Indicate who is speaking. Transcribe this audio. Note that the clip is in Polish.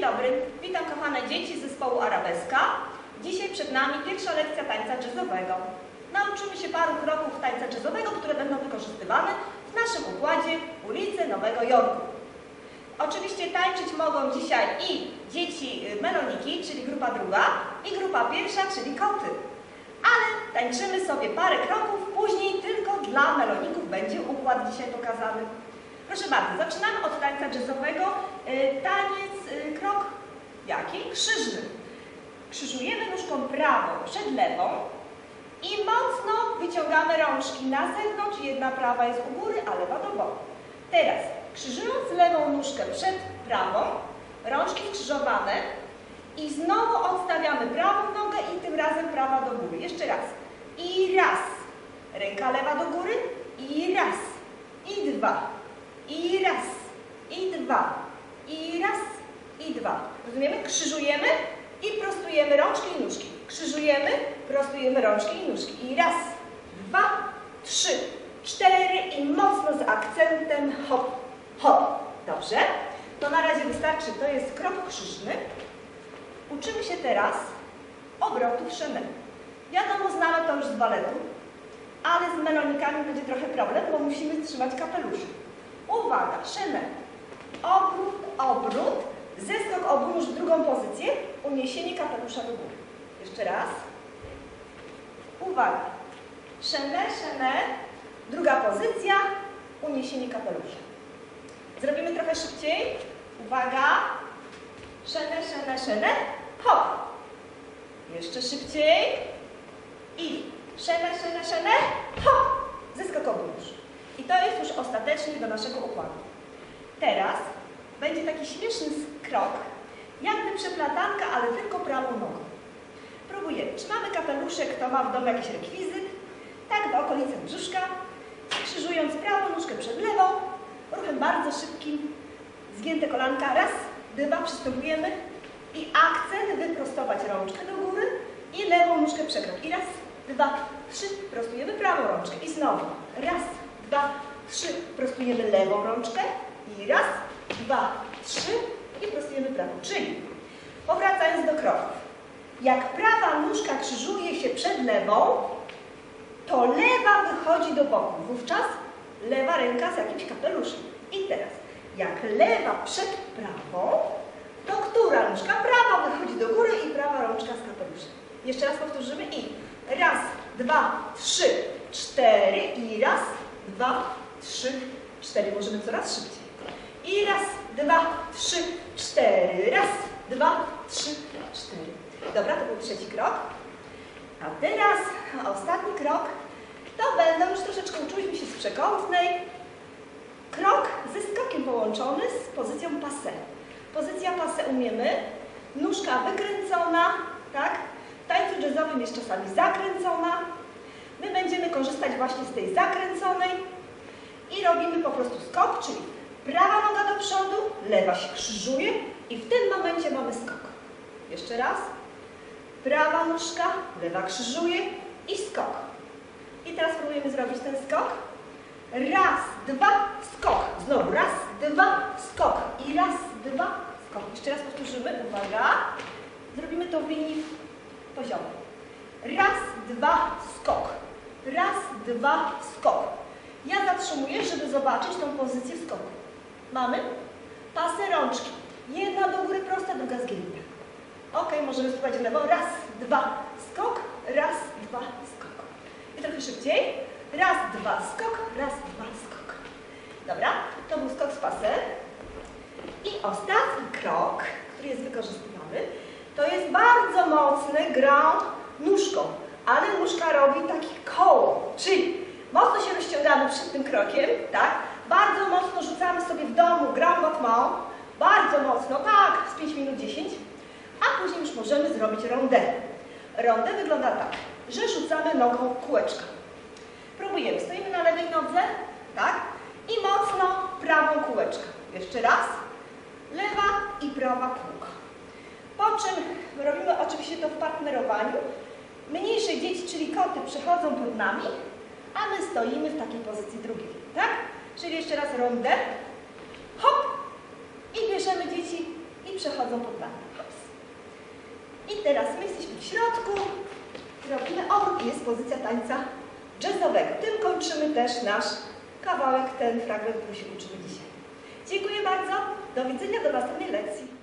Speaker 1: Dzień dobry, witam kochane dzieci zespołu Arabeska. Dzisiaj przed nami pierwsza lekcja tańca jazzowego. Nauczymy się paru kroków tańca jazzowego, które będą wykorzystywane w naszym układzie ulicy Nowego Jorku. Oczywiście tańczyć mogą dzisiaj i dzieci meloniki, czyli grupa druga, i grupa pierwsza, czyli koty. Ale tańczymy sobie parę kroków, później tylko dla meloników będzie układ dzisiaj pokazany. Proszę bardzo, zaczynamy od tańca jazzowego. Y, Taniec, y, krok jaki? Krzyżny. Krzyżujemy nóżką prawą przed lewą i mocno wyciągamy rączki na zewnątrz. Jedna prawa jest u góry, a lewa do boku. Teraz, krzyżując lewą nóżkę przed prawą, rączki skrzyżowane i znowu odstawiamy prawą nogę i tym razem prawa do góry. Jeszcze raz. I raz. Ręka lewa do góry. I raz. I dwa. I raz. I dwa. I raz. I dwa. Rozumiemy? Krzyżujemy i prostujemy rączki i nóżki. Krzyżujemy, prostujemy rączki i nóżki. I raz, dwa, trzy, cztery i mocno z akcentem hop, hop. Dobrze? To na razie wystarczy. To jest krok krzyżny. Uczymy się teraz obrotów Chanel. Wiadomo, znamy to już z baletu, ale z melonikami będzie trochę problem, bo musimy trzymać kapeluszy. Uwaga, Chanel. Obrót, obrót, zeskok obrót w drugą pozycję, uniesienie kapelusza do góry. Jeszcze raz. Uwaga. Chanel, Chanel, druga pozycja, uniesienie kapelusza. Zrobimy trochę szybciej. Uwaga. Chanel, Chanel, Chanel, hop. Jeszcze szybciej. I Chanel, Chanel, Chanel, hop. Zeskok obrót. I to jest już ostatecznie do naszego układu. Teraz będzie taki śmieszny krok, jakby przeplatanka, ale tylko prawą nogą. Próbujemy. Trzymamy kapeluszek, kto ma w domu jakiś rekwizyt, tak do okolicy brzuszka, krzyżując prawą nóżkę przed lewą, ruchem bardzo szybkim, zgięte kolanka, raz, dwa, przystępujemy i akcent wyprostować rączkę do góry i lewą nóżkę przekrok. I raz, dwa, trzy, prostujemy prawą rączkę i znowu, raz, dwa, trzy, prostujemy lewą rączkę i raz, dwa, trzy i prostujemy prawą. Czyli, powracając do kroków, jak prawa nóżka krzyżuje się przed lewą, to lewa wychodzi do boku. Wówczas lewa ręka z jakimś kapeluszem. I teraz, jak lewa przed prawą, to która nóżka? Prawa wychodzi do góry i prawa rączka z kapeluszem. Jeszcze raz powtórzymy i raz, dwa, trzy, cztery i raz, dwa, trzy, cztery. Możemy coraz szybciej. I raz, dwa, trzy, cztery. Raz, dwa, trzy, cztery. Dobra, to był trzeci krok. A teraz ostatni krok to będą już troszeczkę uczyliśmy się z przekątnej. Krok ze skokiem połączony z pozycją passe. Pozycja passe umiemy. Nóżka wykręcona, tak? W tańcu jazzowym jest czasami zakręcona. My będziemy korzystać właśnie z tej zakręconej i robimy po prostu skok, czyli prawa noga do przodu, lewa się krzyżuje i w tym momencie mamy skok. Jeszcze raz. Prawa nóżka, lewa krzyżuje i skok. I teraz spróbujemy zrobić ten skok. Raz, dwa, skok. Znowu raz, dwa, skok. I raz, dwa, skok. Jeszcze raz powtórzymy. Uwaga. Zrobimy to w linii poziomej. Raz, dwa, skok. Raz, dwa, skok. Ja zatrzymuję, żeby zobaczyć tą pozycję skoku. Mamy pasy rączki. Jedna do góry prosta, druga zgięta. Ok, możemy spróbować lewą. Raz, dwa, skok. Raz, dwa, skok. I trochę szybciej. Raz, dwa, skok. Raz, dwa, skok. Dobra, to był skok z pasem. I ostatni krok, który jest wykorzystywany, to jest bardzo mocny ground nóżką. Ale nóżka robi takie koło, czyli mocno się rozciągamy przed tym krokiem, tak? Bardzo mocno rzucamy sobie w domu grand battement, bardzo mocno, tak, z 5 minut 10, a później już możemy zrobić rondę. Rondę wygląda tak, że rzucamy nogą kółeczka. Próbujemy, stoimy na lewej nodze, tak? I mocno prawą kółeczkę. Jeszcze raz, lewa i prawa kółko. Po czym robimy oczywiście to w partnerowaniu. Mniejsze dzieci, czyli koty, przechodzą pod nami, a my stoimy w takiej pozycji drugiej, tak? Czyli jeszcze raz rondę, hop i bierzemy dzieci i przechodzą pod bandę. Hops. I teraz my jesteśmy w środku. Robimy, o, jest pozycja tańca jazzowego. Tym kończymy też nasz kawałek, ten fragment, który się uczymy dzisiaj. Dziękuję bardzo. Do widzenia do następnej lekcji.